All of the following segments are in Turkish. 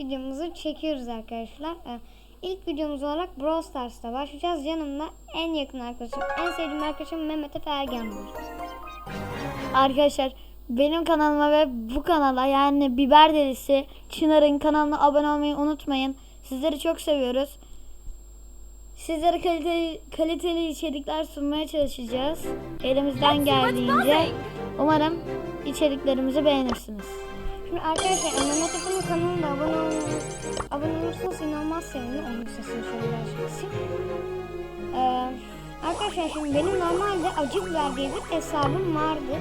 videomuzu çekiyoruz arkadaşlar. Ee, İlk videomuz olarak Brawl Stars'ta başlayacağız. Yanımda en yakın arkadaşım, en sevdiğim arkadaşım Mehmet Efe Ergen var. Arkadaşlar benim kanalıma ve bu kanala yani Biber Delisi Çınar'ın kanalına abone olmayı unutmayın. Sizleri çok seviyoruz. Sizlere kaliteli, kaliteli içerikler sunmaya çalışacağız. Elimizden geldiğince. Umarım içeriklerimizi beğenirsiniz. Şimdi arkadaşlar Mehmet Efe'nin kanalına abone olmayı, abone olursanız inanılmaz sevinirim. Onun sesini şöyle birazcık kısayım. Ee, arkadaşlar şimdi benim normalde acı biber diye bir hesabım vardı.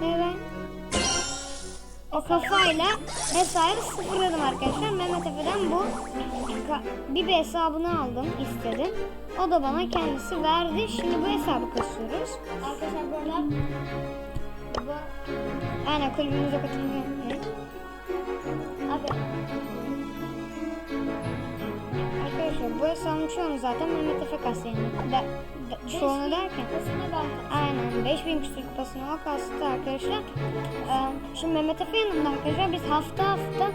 Ve ben o kafayla hesabı sıfırladım arkadaşlar. Mehmet Efe'den bu bir hesabını aldım, istedim. O da bana kendisi verdi. Şimdi bu hesabı kasıyoruz. Arkadaşlar bu Aynen kulübümüze katılmayı unutmayın. Arkadaşlar bu hesabın çoğunu zaten Mehmet Efe kastı yani. Da, da, çoğunu derken. Aynen 5000 küsur kupasını o kastı arkadaşlar. Ee, şimdi Mehmet Efe yanında arkadaşlar biz hafta hafta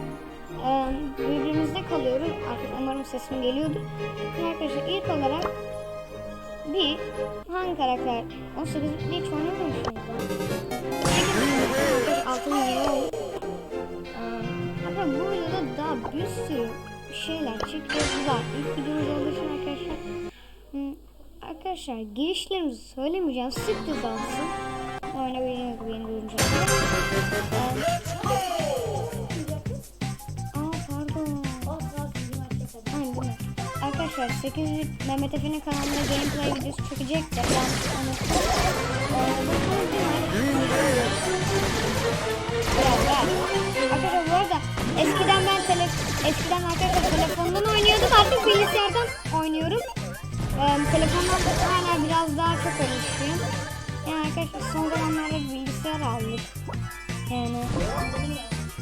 e, birbirimizde kalıyoruz. Arkadaşlar umarım sesim geliyordur. Şimdi arkadaşlar ilk olarak bir hangi karakter? 18 hiç oynamamışım. Arkadaşlar Arkadaşlar girişlerimizi söylemeyeceğim. Sık düzelsin. Oyuna bildiğiniz gibi yeni ne? Arkadaşlar 8 Mehmet Efe'nin kanalında gameplay videosu çekecek de. Biraz daha. Arkadaşlar bu arada eskiden ben tele eskiden arkadaşlar telefondan oynuyordum artık bilgisayardan oynuyorum. Da hala biraz daha çok alışıyorum. Yani arkadaşlar son zamanlarda bilgisayar aldık. Yani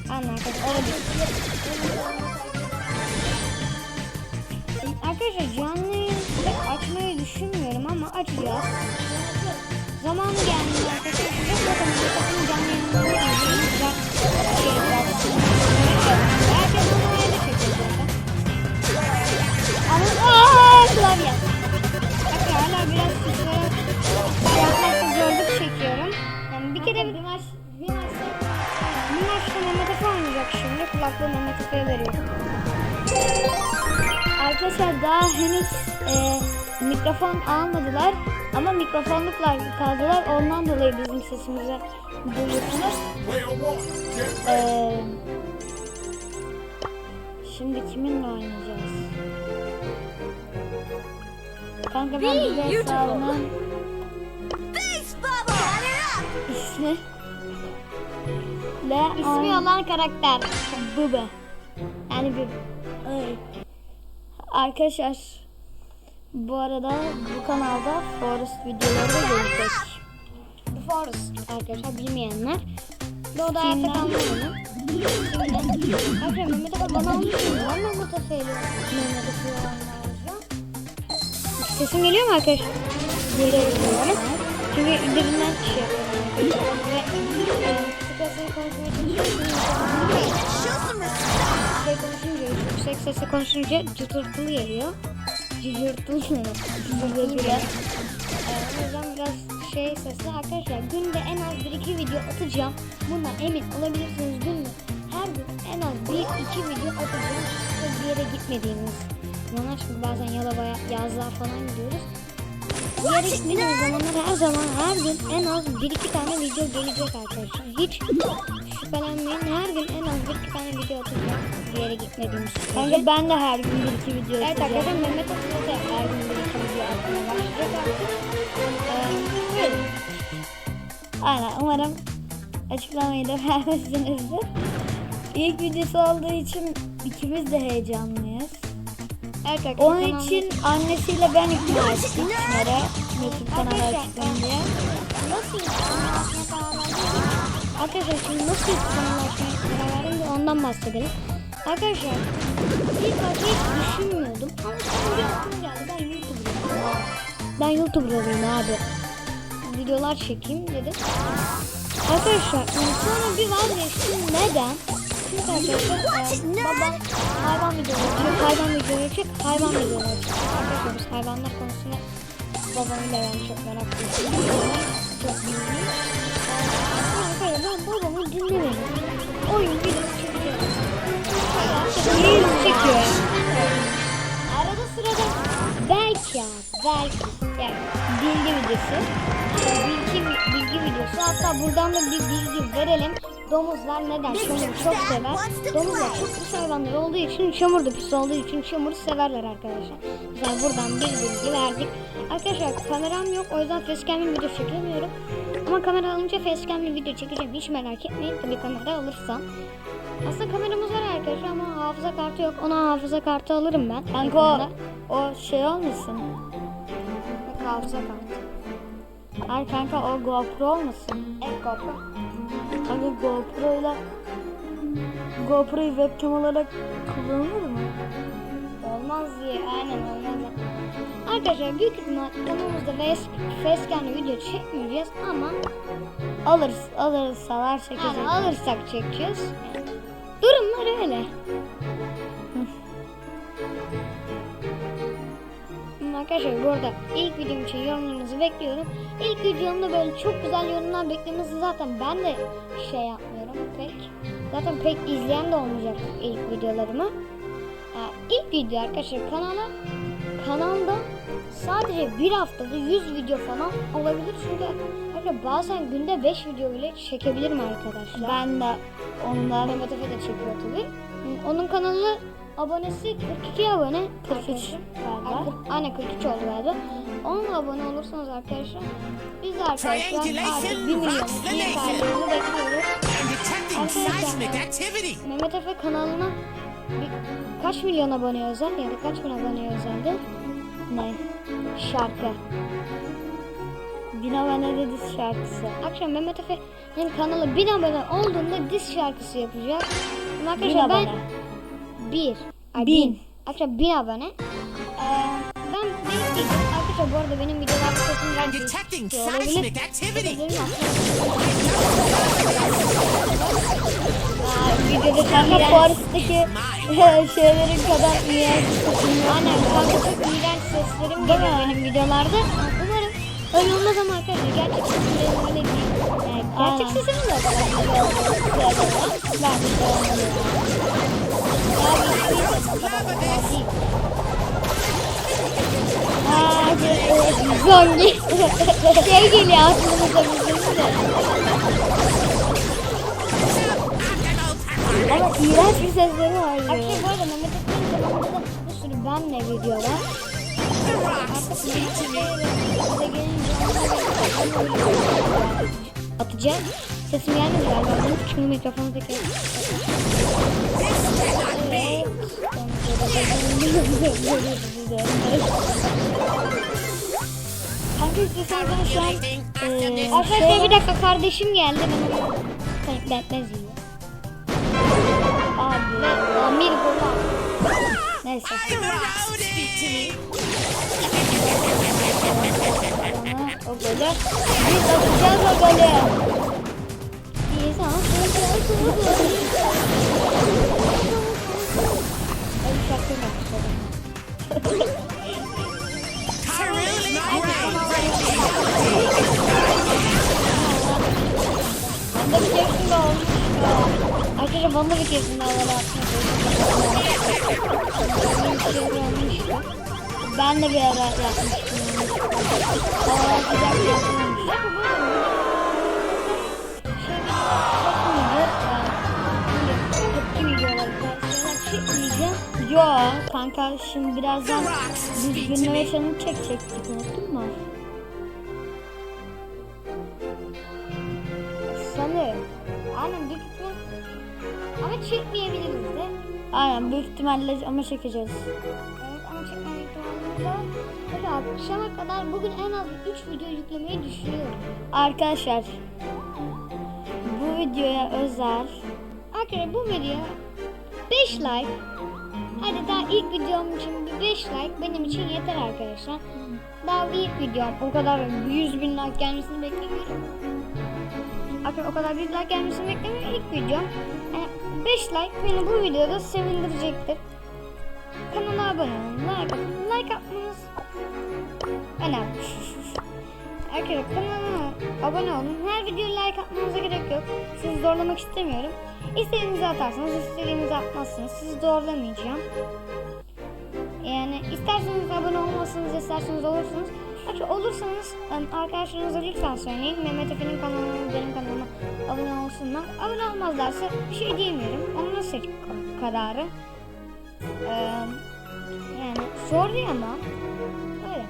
Aynen arkadaşlar olabilir. Arkadaşlar canlı açmayı düşünmüyorum ama açacağız. Zamanı geldi Mehmet Efe'ye veriyorum. Arkadaşlar daha henüz e, mikrofon almadılar ama mikrofonlukla kaldılar. Ondan dolayı bizim sesimizi duyuyorsunuz. E, şimdi kiminle oynayacağız? Kanka ben bir hesabının ismi Le İsmi olan karakter. Bube. Yani bir Ay. Arkadaşlar bu arada bu kanalda Forest videoları da gelecek. The Forest arkadaşlar bilmeyenler. Doğuda hayatta kalma oyunu. Arkadaşlar Mehmet bana mı? Mehmet oynayacağım. Sesim geliyor mu arkadaşlar? Geliyor. Çünkü dilinden şey yapıyorum. Ve e, konuşmaya çalışıyorum. Sesle konuşunca cıtırtılı geliyor. Cıcırtılı. Cıcırtılı biraz. Ee, o yüzden biraz şey sesli arkadaşlar günde en az 1-2 video atacağım. Bundan emin olabilirsiniz günde her gün en az 1-2 video atacağım. Bir yere gitmediğimiz şimdi bazen Yalova'ya yazlığa falan gidiyoruz. Gitmediğimiz zamanlar her zaman her gün en az 1-2 tane video gelecek arkadaşlar. Hiç şüphelenmeyin her gün en az 1-2 tane video atacağım. Bir yere gitmediğimiz sürece. Kanka ben de her gün bir iki video Evet atacağım. arkadaşlar Mehmet Atilla da her gün bir iki video atmaya başlayacak artık. Ee. Aynen umarım açıklamayı da vermişsinizdir. İlk videosu olduğu için ikimiz de heyecanlıyız. Evet. Onun için annesiyle ben ikna ettik Çınar'a YouTube kanalı Arkadaşlar, açtım diye. Nasıl Arkadaşlar şimdi nasıl de ondan bahsedelim. Arkadaşlar ilk başta hiç düşünmüyordum ama sonra aklıma geldi ben YouTuber'ım. Ben YouTuber'ım abi. Videolar çekeyim dedim. Arkadaşlar sonra bir vazgeçtim. Neden? E, hayvan videoları hayvan videoları çek, hayvan videoları çek. Hayvanlar konusunda babamla ben çok meraklıyım. Çok bilgiliyim. Arkadaşlar ben babamı dinlemedim. Oyun videosu çekiyor. Arada sırada belki ya belki yani bilgi videosu bilgi, bilgi videosu hatta buradan da bir bilgi verelim domuzlar neden çamuru çok sever domuzlar çok pis hayvanlar olduğu için çamur da pis olduğu için çamuru severler arkadaşlar mesela buradan bir bilgi verdik arkadaşlar kameram yok o yüzden facecam'li video çekemiyorum ama kamera alınca facecam'li video çekeceğim hiç merak etmeyin tabii kamera alırsam aslında kameramız var arkadaşlar ama hafıza kartı yok. Ona hafıza kartı alırım ben. Kanka o, o şey olmasın? Bak hafıza kartı. Hayır kanka o GoPro olmasın? Evet GoPro. Kanka GoPro ile GoPro'yu webcam olarak kullanılır mı? Olmaz diye aynen olmaz. Arkadaşlar büyük ihtimal kanalımızda face, facecam'le video çekmeyeceğiz ama Alırız, alırız salar çekeceğiz. yani alırsak çekeceğiz. Durumlar öyle. Arkadaşlar bu arada ilk videom için yorumlarınızı bekliyorum. İlk videomda böyle çok güzel yorumlar beklemesi zaten ben de şey yapmıyorum pek. Zaten pek izleyen de olmayacak ilk videolarımı. Ee, ilk video arkadaşlar kanala kanalda sadece bir haftada 100 video falan olabilir çünkü arkadaşlar bazen günde 5 video bile çekebilirim arkadaşlar. Ben de ondan Mehmet Efe de çekiyor tabii. Onun kanalı abonesi 42 abone. 43 Ay, galiba. Aynen 43 oldu galiba. Onunla abone olursanız arkadaşlar biz de arkadaşlar artık 1 milyon iyi kaydını bekliyoruz. Arkadaşlar. Mehmet Efe kanalına bir, kaç milyon abone özel ya da kaç bin abone özeldi? Ne? Şarkı. Bin abonede diz şarkısı. Akşam Mehmet Efe'nin kanalı 1000 abone olduğunda diz şarkısı yapacak. Ama Bin arkadaşlar ben abone. Bir. Ay, Bin. bin. Arkadaşlar bin abone. Ee, ben bekleyeceğim. Arkadaşlar bu arada benim videolarda sesim I'm biraz detecting seismic activity. Benim videoda Kanka iğrenç- Forest'taki şeylerin kadar iyi. Aynen kanka çok iğrenç seslerim geliyor benim videolarda. Umarım öyle olmaz ama arkadaşlar gerçek sesim öyle değil. Yani gerçek sesim de o kadar güzel Ben de zombi. şey geliyor aklımıza bizim de. Ama iğrenç bir sesleri var. ya. Arkadaşlar bu arada Mehmet Akın'ın bir sürü benle video var. The rocks speak to me. Bize gelince atacağım. Sesim gelmedi galiba. Çünkü mikrofonu tekrar. Kanka istiyorsan ben şu an this. Arkadaşlar bir dakika kardeşim geldi. Ben kaybetmez yiyor. abi. Amir Bola. Neyse. O golü. Biz atacağız o golü. İyi tamam. Bende bir keresinde olmuş. ya. Arkadaşlar bana bir atmış. Bir şey olmuştu. Ben de bir ara yapmıştım. Havalı atacak yapmamış. Kanka şimdi birazdan biz günleme me. yaşamını çekecektik unuttun mu? Sanırım. Aynen büyük ihtimal. Ama çekmeyebiliriz de. Aynen büyük ihtimalle ama çekeceğiz. Evet ama çekmeme ihtimalimiz var. Böyle akşama kadar bugün en az 3 video yüklemeyi düşünüyorum. Arkadaşlar bu videoya özel Arkadaşlar bu video 5 like. Hadi daha ilk videom için bir 5 like benim için yeter arkadaşlar. Daha ilk videom o kadar 100 bin like gelmesini beklemiyorum. Arkadaşlar o kadar bir like gelmesini beklemiyorum. İlk videom. Yani 5 like beni bu videoda sevindirecektir. Kanala abone olun, like. Like atmanız önemli. Arkadaşlar kanalıma abone olun. Her videoya like atmanıza gerek yok. Sizi zorlamak istemiyorum. İstediğinizi atarsanız, istediğinizi atmazsınız. Sizi zorlamayacağım. Yani isterseniz abone olmazsınız, isterseniz olursunuz. Arkadaşlar olursanız arkadaşlarınıza lütfen söyleyin. Mehmet Efe'nin kanalına, benim kanalıma abone olsunlar. Abone olmazlarsa bir şey diyemiyorum. Onların seçim kararı. Ee, yani zor değil ama. Öyle.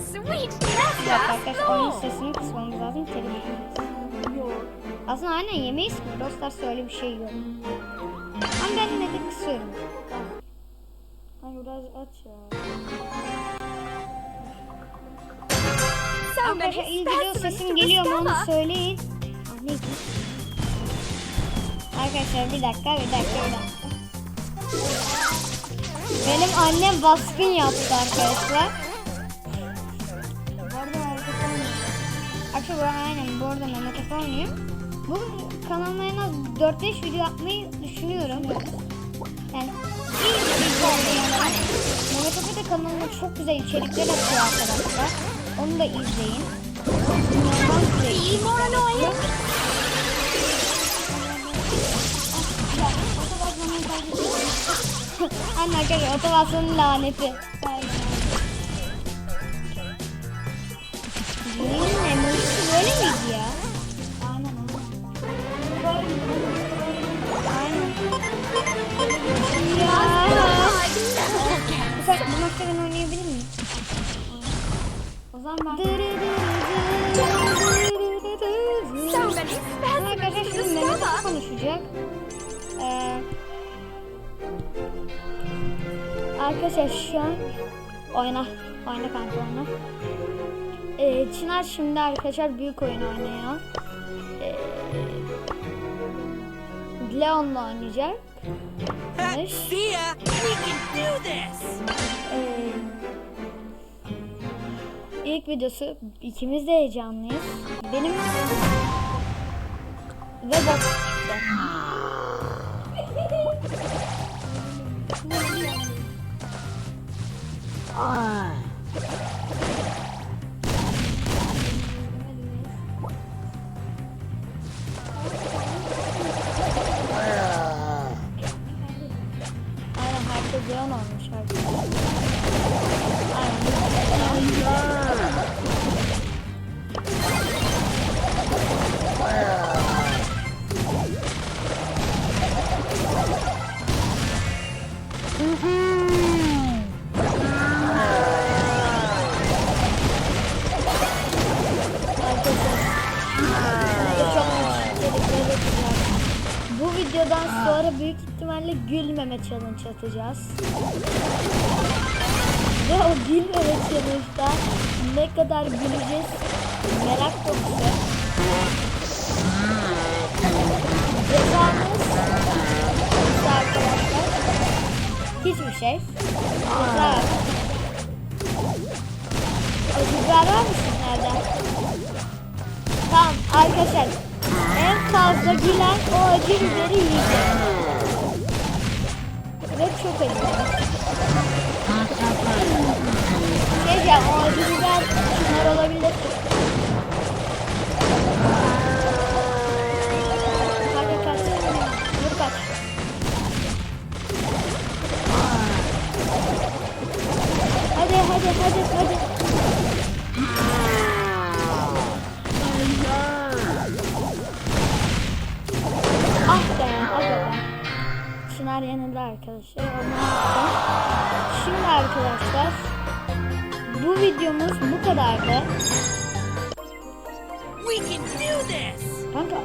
Sweet. Arkadaşlar oyun sesini kısmamız lazım. Yiyoruz. Aslında aynen yemeyiz ki. Brawl öyle bir şey yok. Ama ben yine de kısıyorum. Kanka biraz aç ya. Many İngilizce specimens sesim geliyor mu onu söyleyin. Neydi? Arkadaşlar bir dakika bir dakika bir dakika. Benim annem baskın yaptı arkadaşlar. Bu arada harika olmuyor. Arkadaşlar bu aynen bu arada Mehmet Efe oynuyor. Bu kanalıma en az 4-5 video yapmayı düşünüyorum. Yani iyi bir video oldu. Mehmet de kanalına çok güzel içerikler atıyor arkadaşlar. Onu da izleyin. İnanılmaz güzel. Anne arkadaşlar otomasyonun laneti. Yayının Arkadaşlar şimdi. Efe konuşacak. Ee, arkadaşlar şu an oyna. Oyna kanka oyna. Ee, Çınar şimdi arkadaşlar büyük oyun oynuyor. Ee, Leon'la oynayacak. Mış. See ya. We can do this. Ee, ilk videosu ikimiz de heyecanlıyız. Benim ve bak çıktı. Aynen ihtimalle gülmeme challenge atacağız. Ve o gülmeme challenge'da ne kadar güleceğiz merak konusu. Cezamız arkadaşlar hiçbir şey. Ceza yok. Acı biber var mı sizlerden? Tamam arkadaşlar en fazla gülen o acı biberi yiyecek. Ve çok acı. Şey diyeceğim o acı biber şunlar olabilir. Kanka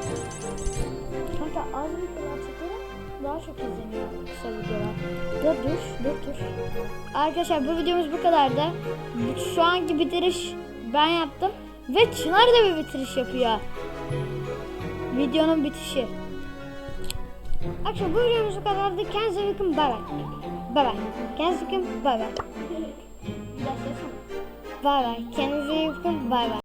Kanka az videolar çekelim daha çok izleniyor kısa videolar. Dur dur dur dur. Arkadaşlar bu videomuz bu kadardı. Şu anki bitiriş ben yaptım. Ve Çınar da bir bitiriş yapıyor. Videonun bitişi. Arkadaşlar bu videomuz bu kadardı. Kendinize iyi bakın. Bay bay. Bay bay. Kendinize bakın. Bay bay. Bay bay. Kendinize iyi bakın. Bay bay.